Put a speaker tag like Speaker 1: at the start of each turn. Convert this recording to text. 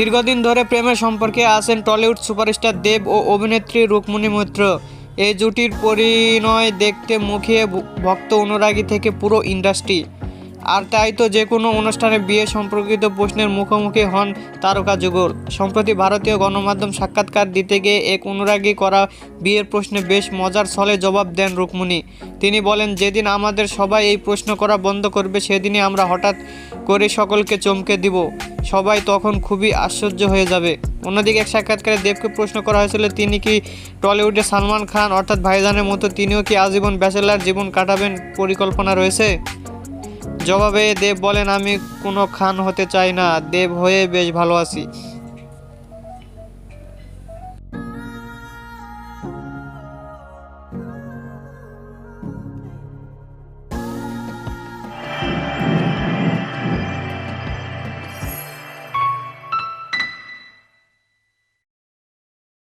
Speaker 1: দীর্ঘদিন ধরে প্রেমের সম্পর্কে আছেন টলিউড সুপারস্টার দেব ও অভিনেত্রী রুকমণি মৈত্র। এই জুটির পরিণয় দেখতে মুখিয়ে ভক্ত অনুরাগী থেকে পুরো ইন্ডাস্ট্রি। আর তাই তো যে কোনো অনুষ্ঠানে বিয়ে সম্পর্কিত প্রশ্নের মুখোমুখি হন তারকা যুগল। সম্প্রতি ভারতীয় গণমাধ্যম সাক্ষাৎকার দিতে গিয়ে এক অনুরাগী করা বিয়ের প্রশ্নে বেশ মজার ছলে জবাব দেন রুকমণি। তিনি বলেন, যেদিন আমাদের সবাই এই প্রশ্ন করা বন্ধ করবে, সেদিনই আমরা হঠাৎ করে সকলকে চমকে দিব। সবাই তখন খুবই আশ্চর্য হয়ে যাবে। অন্যদিকে এক সাক্ষাৎকারে দেবকে প্রশ্ন করা হয়েছিল, তিনি কি টলিউডে সালমান খান, অর্থাৎ ভাইজানের মতো, তিনিও কি আজীবন ব্যাচেলার জীবন কাটাবেন? পরিকল্পনা রয়েছে। জবাবে দেব বলেন আমি কোনো খান হতে চাই না। দেব হয়ে বেশ ভালো আছি।